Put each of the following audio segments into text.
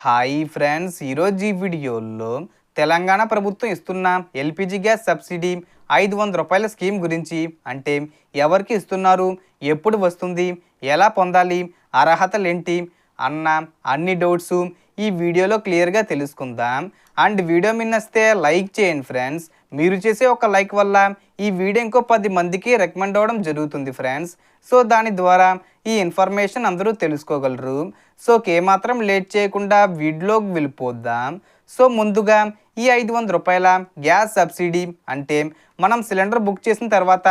Hi friends ఈరోజు ఈ వీడియోలో తెలంగాణ ప్రభుత్వం ఇస్తున్న ఎల్పిజి గ్యాస్ సబ్సిడీ ఐదు వంద రూపాయల స్కీమ్ గురించి అంటే ఎవరికి ఇస్తున్నారు ఎప్పుడు వస్తుంది ఎలా పొందాలి అర్హతలు ఏంటి అన్న అన్ని డౌట్స్ ఈ వీడియోలో క్లియర్గా తెలుసుకుందాం. అండ్ వీడియో మిన్నస్తే లైక్ చేయండి ఫ్రెండ్స్. మీరు చేసే ఒక లైక్ వల్ల ఈ వీడియో ఇంకో పది మందికి రికమెండ్ అవ్వడం జరుగుతుంది ఫ్రెండ్స్. సో దాని ద్వారా ఈ ఇన్ఫర్మేషన్ అందరూ తెలుసుకోగలరు. సో ఏమాత్రం లేట్ చేయకుండా వీడియోకి వెళ్ళిపోద్దాం సో ముందుగా ఈ ఐదు వందల రూపాయల గ్యాస్ సబ్సిడీ అంటే మనం సిలిండర్ బుక్ చేసిన తర్వాత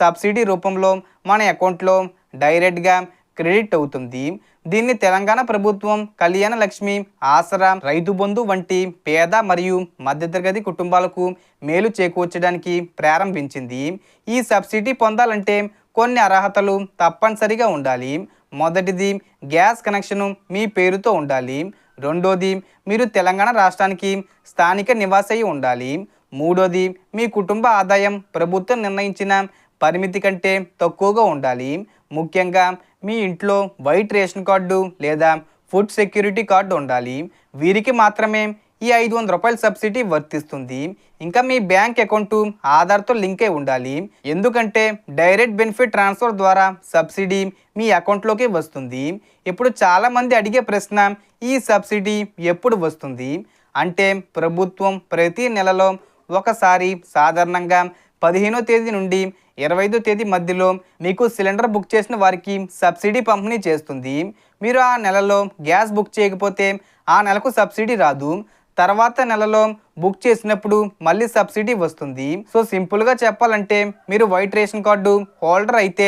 సబ్సిడీ రూపంలో మన అకౌంట్లో డైరెక్ట్గా క్రెడిట్ అవుతుంది. దీన్ని తెలంగాణ ప్రభుత్వం కళ్యాణ లక్ష్మి ఆసరా రైతు బంధు వంటి పేద మరియు మధ్యతరగతి కుటుంబాలకు మేలు చేకూర్చడానికి ప్రారంభించింది. ఈ సబ్సిడీ పొందాలంటే కొన్ని అర్హతలు తప్పనిసరిగా ఉండాలి. మొదటిది గ్యాస్ కనెక్షను మీ పేరుతో ఉండాలి. రెండోది మీరు తెలంగాణ రాష్ట్రానికి స్థానిక నివాసై ఉండాలి. మూడోది మీ కుటుంబ ఆదాయం ప్రభుత్వం నిర్ణయించిన పరిమితి కంటే తక్కువగా ఉండాలి. ముఖ్యంగా మీ ఇంట్లో వైట్ రేషన్ కార్డు లేదా ఫుడ్ సెక్యూరిటీ కార్డు ఉండాలి. వీరికి మాత్రమే ఈ ఐదు వందల రూపాయల సబ్సిడీ వర్తిస్తుంది. ఇంకా మీ బ్యాంక్ అకౌంటు ఆధార్తో లింక్ అయి ఉండాలి. ఎందుకంటే డైరెక్ట్ బెనిఫిట్ ట్రాన్స్ఫర్ ద్వారా సబ్సిడీ మీ అకౌంట్లోకి వస్తుంది. ఇప్పుడు చాలామంది అడిగే ప్రశ్న ఈ సబ్సిడీ ఎప్పుడు వస్తుంది? అంటే ప్రభుత్వం ప్రతి నెలలో ఒకసారి సాధారణంగా పదిహేనో తేదీ నుండి ఇరవై ఐదో తేదీ మధ్యలో మీకు సిలిండర్ బుక్ చేసిన వారికి సబ్సిడీ పంపిణీ చేస్తుంది. మీరు ఆ నెలలో గ్యాస్ బుక్ చేయకపోతే ఆ నెలకు సబ్సిడీ రాదు. తర్వాత నెలలో బుక్ చేసినప్పుడు మళ్ళీ సబ్సిడీ వస్తుంది. సో సింపుల్గా చెప్పాలంటే మీరు వైట్ రేషన్ కార్డు హోల్డర్ అయితే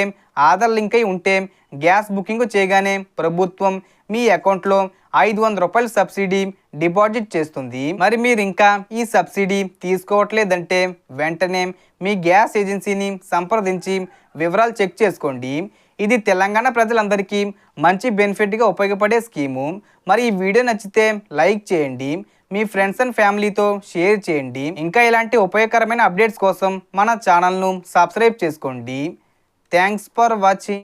ఆధార్ లింక్ అయి ఉంటే గ్యాస్ బుకింగ్ చేయగానే ప్రభుత్వం మీ అకౌంట్లో ఐదు వందల రూపాయల సబ్సిడీ డిపాజిట్ చేస్తుంది. మరి మీరు ఇంకా ఈ సబ్సిడీ తీసుకోవట్లేదంటే వెంటనే మీ గ్యాస్ ఏజెన్సీని సంప్రదించి వివరాలు చెక్ చేసుకోండి. ఇది తెలంగాణ ప్రజలందరికీ మంచి బెనిఫిట్గా ఉపయోగపడే స్కీము. మరి ఈ వీడియో నచ్చితే లైక్ చేయండి. మీ ఫ్రెండ్స్ అండ్ ఫ్యామిలీతో షేర్ చేయండి. ఇంకా ఇలాంటి ఉపయోగకరమైన అప్డేట్స్ కోసం మన ఛానల్ను సబ్స్క్రైబ్ చేసుకోండి. Thanks for watching.